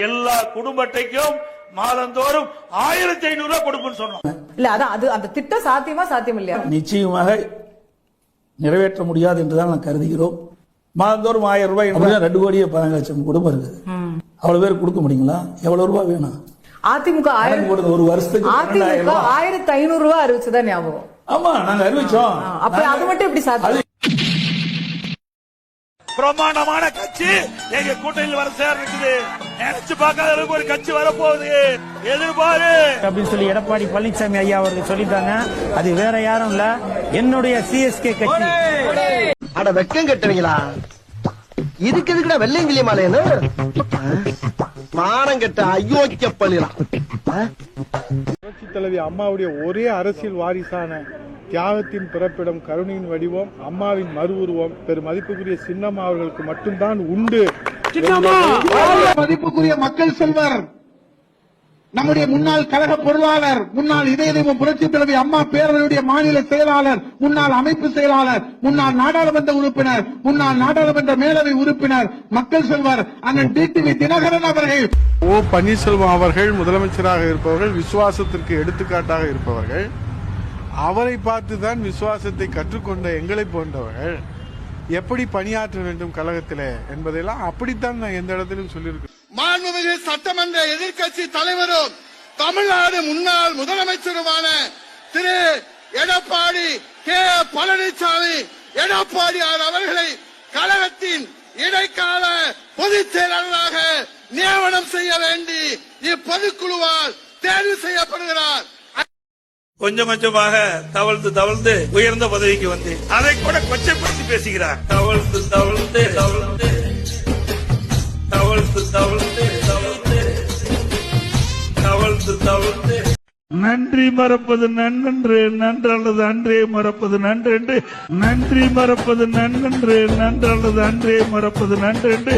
எல்லா குடும்ப அட்டைக்கும் மாதந்தோறும் ஆயிரத்தி ஐநூறு ரூபாய் கொடுப்புன்னு சொன்னோம். இல்ல அதான் அது அந்த திட்டம் சாத்தியமா சாத்தியம் இல்லையா நிச்சயமாக நிறைவேற்ற முடியாது என்றுதான் நான் கருதுகிறோம். மாதந்தோறும் ஆயிரம் ரூபாய் ரெண்டு கோடியே பதினாலு லட்சம் குடும்பம் இருக்குது அவ்வளவு பேர் கொடுக்க முடியுங்களா? எவ்வளவு ரூபாய் வேணும்? அதிமுக ஆயிரம் ஒரு வருஷத்துக்கு அதிமுக ரூபாய். ஆயிரத்தி ஐநூறு ரூபாய் அறிவிச்சுதான் ஞாபகம். ஆமா நாங்க அறிவிச்சோம். அப்ப அது மட்டும் எப்படி சாத்தியம்? பிரமாண்டமான கட்சி எங்க கூட்டணியில் வர சேர இருக்குது நினைச்சு பார்க்காத அளவுக்கு ஒரு கட்சி வரப்போகுது எதிர்பாரு அப்படின்னு சொல்லி எடப்பாடி பழனிசாமி ஐயா அவர்கள் சொல்லிட்டாங்க அது வேற யாரும் இல்ல என்னுடைய சிஎஸ்கே கட்சி அட வெக்கம் கட்டுவீங்களா இதுக்கு எதுக்குடா வெள்ளையங்கிலி மாலையன்னு மானம் கெட்ட அயோக்கிய பள்ளிலாம் புரட்சி தலைவி அம்மாவுடைய ஒரே அரசியல் வாரிசான தியாகத்தின் பிறப்பிடம் கருணையின் வடிவம் அம்மாவின் மறு உருவம் பெரும் மதிப்புக்குரிய சின்னம்மா அவர்களுக்கு மட்டும்தான் உண்டு. மதிப்புக்குரிய மக்கள் செல்வர்! நம்முடைய முன்னாள் கழக பொருளாளர் முன்னாள் இதய தெய்வம் புரட்சி தலைவி அம்மா பேரவையுடைய மாநில செயலாளர் முன்னாள் அமைப்பு செயலாளர் முன்னாள் நாடாளுமன்ற உறுப்பினர் முன்னாள் நாடாளுமன்ற மேலவை உறுப்பினர் மக்கள் செல்வர் அண்ணன் டிடிவி தினகரன் அவர்கள். ஓ பன்னீர்செல்வம் அவர்கள் முதலமைச்சராக இருப்பவர்கள் விசுவாசத்திற்கு எடுத்துக்காட்டாக இருப்பவர்கள். அவரை பார்த்து தான் விசுவாசத்தை கற்றுக்கொண்ட எங்களை போன்றவர்கள் எப்படி பணியாற்ற வேண்டும் கழகத்திலே என்பதையெல்லாம் அப்படித்தான் நான் எந்த இடத்திலும் சொல்லியிருக்கேன் மாண்புமிகு சட்டமன்ற எதிர்க்கட்சி தலைவரும் தமிழ்நாடு முன்னாள் முதலமைச்சருமான திரு எடப்பாடி கே பழனிசாமி எடப்பாடியார் அவர்களை கழகத்தின் இடைக்கால பொதுச் செயலாளராக நியமனம் செய்ய வேண்டி இப்பொதுக்குழுவால் தேர்வு செய்யப்படுகிறார். கொஞ்சம் கொஞ்சமாக தவழ்ந்து தவழ்ந்து உயர்ந்த பதவிக்கு வந்து அதை கூட கொச்சப்படுத்தி பேசுகிறார். தவழ்ந்து தவழ்ந்து தவழ்ந்து தவழ்ந்து தவழ்ந்து தவழ்ந்து தவழ்ந்து தவழ்ந்து. நன்றி மறப்பது நன்றன்று நன்றல்லது அன்றே மறப்பது நன்றென்று. நன்றி மறப்பது நன்றன்று நன்றல்லது அன்றே மறப்பது நன்றென்று.